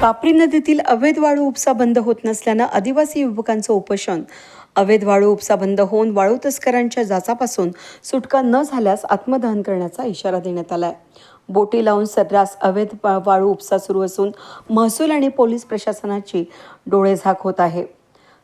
पापरी नदीतील अवैध वाळू उपसा बंद होत नसल्यानं आदिवासी युवकांचं उपोषण. अवैध वाळू उपसा बंद होऊन वाळू तस्करांच्या जाचापासून सुटका न झाल्यास आत्मदहन करण्याचा इशारा देण्यात आलाय. बोटी लावून सर्रास अवैध वाळू उपसा सुरू असून महसूल आणि पोलीस प्रशासनाची डोळेझाक होत आहे.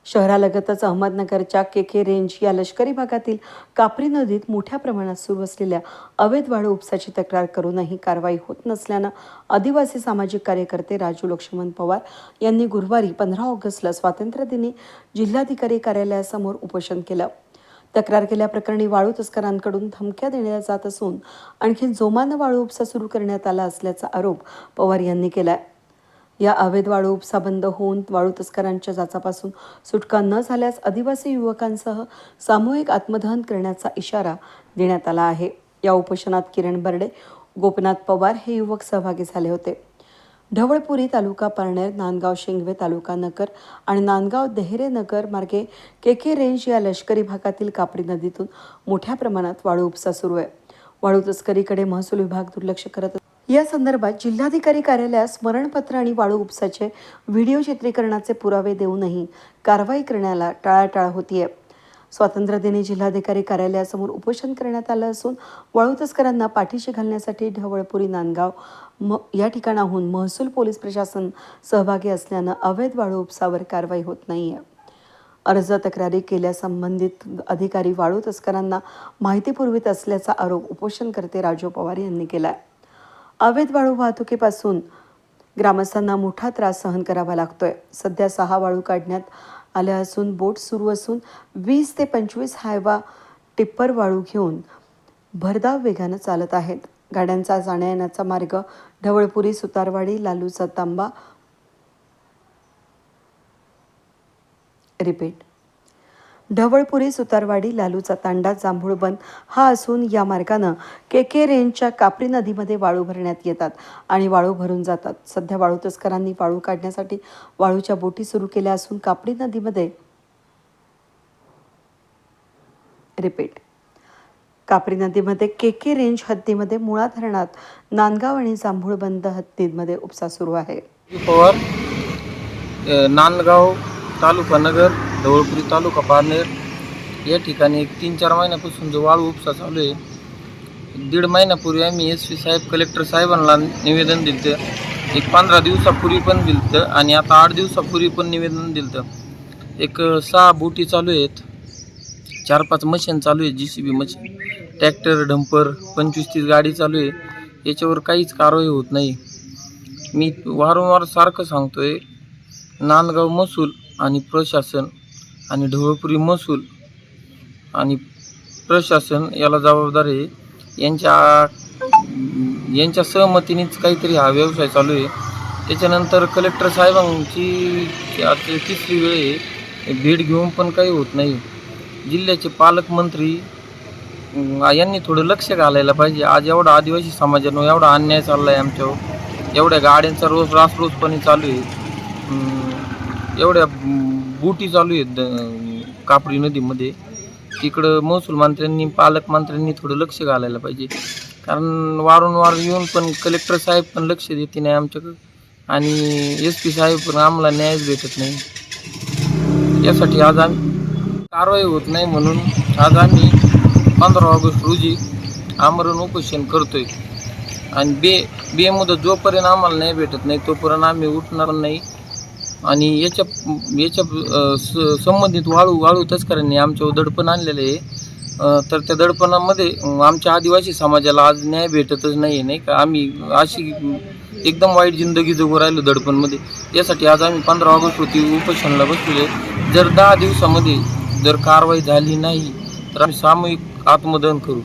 शहरालगतच अहमदनगरच्या के के रेंज या लष्करी भागातील कापरी नदीत मोठ्या प्रमाणात सुरू असलेल्या अवैध वाळू उपसाची तक्रार करूनही कारवाई होत नसल्यानं आदिवासी सामाजिक कार्यकर्ते राजू लक्ष्मण पवार यांनी गुरुवारी पंधरा ऑगस्टला स्वातंत्र्यदिनी जिल्हाधिकारी कार्यालयासमोर उपोषण केलं. तक्रार केल्याप्रकरणी वाळू तस्करांकडून धमक्या देण्यात जात असून आणखी जोमानं वाळू उपसा सुरू करण्यात आला असल्याचा आरोप पवार यांनी केला आहे या अवैध वाळू उपसा बंद होऊन वाळू तस्करांच्या जाचापासून सुटका न झाल्यास आदिवासी युवकांसह सामूहिक आत्मदहन करण्याचा इशारा देण्यात आला आहे. या उपोषणात किरण बर्डे गोपनाथ पवार हे युवक सहभागी झाले होते. ढवळपुरी तालुका पारनेर नांदगाव शिंगवे तालुका नगर आणि नांदगाव देहरे नगर मार्गे के के रेंज या लष्करी भागातील कापडी नदीतून मोठ्या प्रमाणात वाळू उपसा सुरू आहे. वाळू तस्करीकडे महसूल विभाग दुर्लक्ष करत या संदर्भात जिल्हाधिकारी कार्यालयात स्मरणपत्र आणि वाळू उपसाचे व्हिडिओ चित्रीकरणाचे पुरावे देऊनही कारवाई करण्याला टाळाटाळ होतीये. स्वातंत्र्यदिनी जिल्हाधिकारी कार्यालयासमोर उपोषण करण्यात आलं असून वाळू तस्करांना पाठीशी घालण्यासाठी ढवळपुरी नांदगाव म या ठिकाणाहून महसूल पोलीस प्रशासन सहभागी असल्यानं अवैध वाळू उपसावर कारवाई होत नाहीये. अर्ज तक्रारी केल्या संबंधित अधिकारी वाळू तस्करांना माहिती पुरवित असल्याचा आरोप उपोषणकर्ते राजू पवार यांनी केला आहे अवैध वाळू वाहतुकीपासून ग्रामस्थांना मोठा त्रास सहन करावा लागतोय. सध्या सहा वाळू काढण्यात आल्या असून बोट सुरू असून वीस ते पंचवीस हायवा टिप्पर वाळू घेऊन भरधाव वेगानं चालत आहेत. गाड्यांचा जाण्या येण्याचा मार्ग ढवळपुरी सुतारवाडी लालूचा तांबा रिपीट. ढवळपुरी सुतारवाडी लालूचा तांडा जांभूळबंद हा असून या मार्गानं के के रेंजच्या कापरी नदीमध्ये वाळू भरण्यात येतात आणि वाळू भरून जातात. सध्या वाळू तस्करांनी वाळू काढण्यासाठी वाळूच्या बोटी सुरू केल्या असून कापरी नदीमध्ये रिपीट. कापरी नदीमध्ये के के रेंज हद्दीमध्ये मुळा धरणात नांदगाव आणि जांभूळबंद हद्दीमध्ये उपसा सुरू आहे. पवार नांदगाव तालुका नगर ढवळपुरी तालुका पारनेर. या ठिकाणी एक तीन चार महिन्यापासून जो वाळू उपसा चालू आहे दीड महिन्यापूर्वी आम्ही एस पी साहेब कलेक्टर साहेबांना निवेदन दिलं एक पंधरा दिवसापूर्वी पण दिलं आणि आता आठ दिवसापूर्वी पण निवेदन दिलं एक सहा बोटी चालू आहेत. चार पाच मशीन चालू आहे J C B machine. Tractor dumper पंचवीस तीस गाडी चालू आहे. याच्यावर काहीच कारवाई होत नाही. मी वारंवार सारखं सांगतो आहे नांदगाव महसूल आणि प्रशासन आणि ढवळपुरी महसूल आणि प्रशासन याला जबाबदार आहे. यांच्या यांच्या सहमतीनेच काहीतरी हा व्यवसाय चालू आहे. त्याच्यानंतर कलेक्टर साहेबांची आता तिसरी वेळ आहे. भेट घेऊन पण काही होत नाही. जिल्ह्याचे पालकमंत्री यांनी थोडं लक्ष घालायला पाहिजे. आज एवढा आदिवासी समाजानं एवढा अन्याय चालला आहे आमच्यावर. एवढ्या गाड्यांचा रोज रासरोजपणे चालू आहे. एवढ्या बोटी चालू आहेत कापडी नदीमध्ये. तिकडं महसूल मंत्र्यांनी पालकमंत्र्यांनी थोडं लक्ष घालायला पाहिजे. कारण वारंवार येऊन पण कलेक्टर साहेब पण लक्ष देते नाही आमच्याकडं. आणि एस पी साहेब पण आम्हाला न्यायच भेटत नाही. यासाठी आज आम्ही कारवाई होत नाही म्हणून आज आम्ही पंधरा ऑगस्ट रोजी आमरण उपोषण करतोय. आणि बे बेमुदत जोपर्यंत आम्हाला नाही भेटत नाही तोपर्यंत आम्ही उठणार नाही. आणि याच्या याच्या स- संबंधित वाळू वाळू तस्करांनी आमच्यावर दडपण आणलेलं आहे. तर त्या दडपणामध्ये आमच्या आदिवासी समाजाला आज न्याय भेटतच नाही नाही का? आम्ही अशी एकदम वाईट जिंदगी जगू राहिलो दडपणमध्ये. यासाठी आज आम्ही पंधरा ऑगस्ट रोजी उपोषणाला बसलेले जर दहा दिवसामध्ये जर कारवाई झाली नाही तर आम्ही सामूहिक आत्मदहन करू.